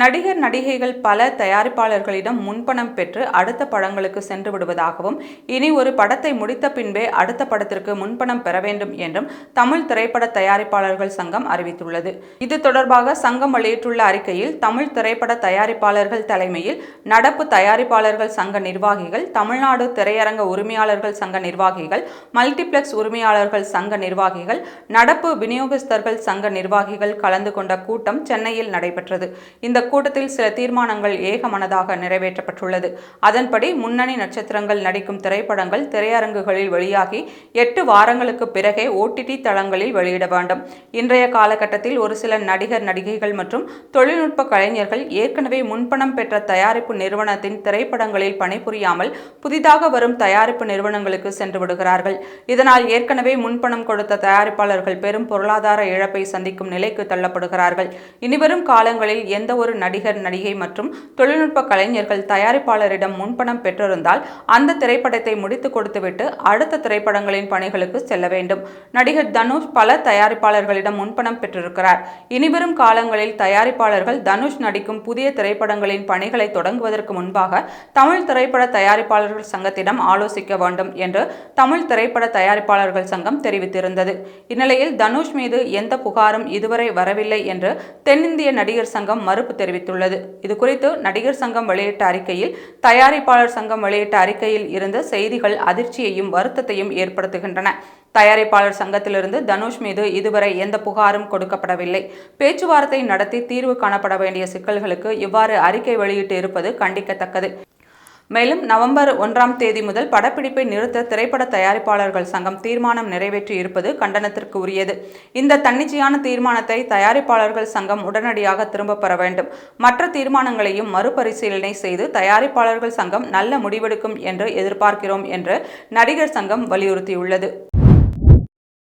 நடிகர் நடிகைகள் பல தயாரிப்பாளர்களிடம் முன்பணம் பெற்று அடுத்த படங்களுக்கு சென்று விடுவதாகவும் இனி ஒரு படத்தை முடித்த பின்பே அடுத்த படத்திற்கு முன்பணம் பெற வேண்டும் என்றும் தமிழ் திரைப்பட தயாரிப்பாளர்கள் சங்கம் அறிவித்துள்ளது. இது தொடர்பாக சங்கம் வெளியிட்டுள்ள அறிக்கையில் தமிழ் திரைப்பட தயாரிப்பாளர்கள் தலைமையில் நடப்பு தயாரிப்பாளர்கள் சங்க நிர்வாகிகள் தமிழ்நாடு திரையரங்க உரிமையாளர்கள் சங்க நிர்வாகிகள் மல்டிப்ளெக்ஸ் உரிமையாளர்கள் சங்க நிர்வாகிகள் நடப்பு விநியோகஸ்தர்கள் சங்க நிர்வாகிகள் கலந்து கொண்ட கூட்டம் சென்னையில் நடைபெற்றது. இந்த கூட்டத்தில் சில தீர்மானங்கள் ஏகமனதாக நிறைவேற்றப்பட்டுள்ளது. அதன்படி முன்னணி நட்சத்திரங்கள் நடிக்கும் திரைப்படங்கள் திரையரங்குகளில் வெளியாகி எட்டு வாரங்களுக்கு பிறகே ஓடிடி தளங்களில் வெளியிட வேண்டும். இன்றைய காலகட்டத்தில் ஒரு சில நடிகர் நடிகைகள் மற்றும் தொழில்நுட்ப கலைஞர்கள் ஏற்கனவே முன்பணம் பெற்ற தயாரிப்பு நிறுவனத்தின் திரைப்படங்களில் பணிபுரியாமல் புதிதாக வரும் தயாரிப்பு நிறுவனங்களுக்கு சென்று விடுகிறார்கள். இதனால் ஏற்கனவே முன்பணம் கொடுத்த தயாரிப்பாளர்கள் பெரும் பொருளாதார இழப்பை சந்திக்கும் நிலைக்கு தள்ளப்படுகிறார்கள். இனிவரும் காலங்களில் எந்த ஒரு நடிகர் நடிகை மற்றும் தொழில்நுட்ப கலைஞர்கள் தயாரிப்பாளரிடம் முன்பணம் பெற்றிருந்தால் அந்த திரைப்படத்தை முடித்து கொடுத்துவிட்டு அடுத்த திரைப்படங்களின் பணிகளுக்கு செல்ல வேண்டும். நடிகர் தனுஷ் பல தயாரிப்பாளர்களிடம் முன்பணம் பெற்றிருக்கிறார். இனிவரும் காலங்களில் தயாரிப்பாளர்கள் தனுஷ் நடிக்கும் புதிய திரைப்படங்களின் பணிகளை தொடங்குவதற்கு முன்பாக தமிழ் திரைப்பட தயாரிப்பாளர்கள் சங்கத்திடம் ஆலோசிக்க வேண்டும் என்று தமிழ் திரைப்பட தயாரிப்பாளர்கள் சங்கம் தெரிவித்திருந்தது. இந்நிலையில் தனுஷ் மீது எந்த புகாரும் இதுவரை வரவில்லை என்று தென்னிந்திய நடிகர் சங்கம் மறுப்பு தெரிவித்துள்ளது. இதுகுறித்து நடிகர் சங்கம் வெளியிட்ட அறிக்கையில் தயாரிப்பாளர் சங்கம் வெளியிட்ட அறிக்கையில் இருந்த செய்திகள் அதிர்ச்சியையும் வருத்தத்தையும் ஏற்படுத்துகின்றன. தயாரிப்பாளர் சங்கத்திலிருந்து தனுஷ் மீது இதுவரை எந்த புகாரும் கொடுக்கப்படவில்லை. பேச்சுவார்த்தை நடத்தி தீர்வு காணப்பட வேண்டிய சிக்கல்களுக்கு இவ்வாறு அறிக்கை வெளியிட்டு இருப்பது கண்டிக்கத்தக்கது. மேலும் நவம்பர் ஒன்றாம் தேதி முதல் படப்பிடிப்பை நிறுத்த திரைப்பட தயாரிப்பாளர்கள் சங்கம் தீர்மானம் நிறைவேற்றி இருப்பது கண்டனத்திற்கு உரியது. இந்த தன்னிச்சையான தீர்மானத்தை தயாரிப்பாளர்கள் சங்கம் உடனடியாக திரும்பப் பெற வேண்டும். மற்ற தீர்மானங்களையும் மறுபரிசீலனை செய்து தயாரிப்பாளர்கள் சங்கம் நல்ல முடிவெடுக்கும் என்று எதிர்பார்க்கிறோம் என்று நடிகர் சங்கம் வலியுறுத்தியுள்ளது.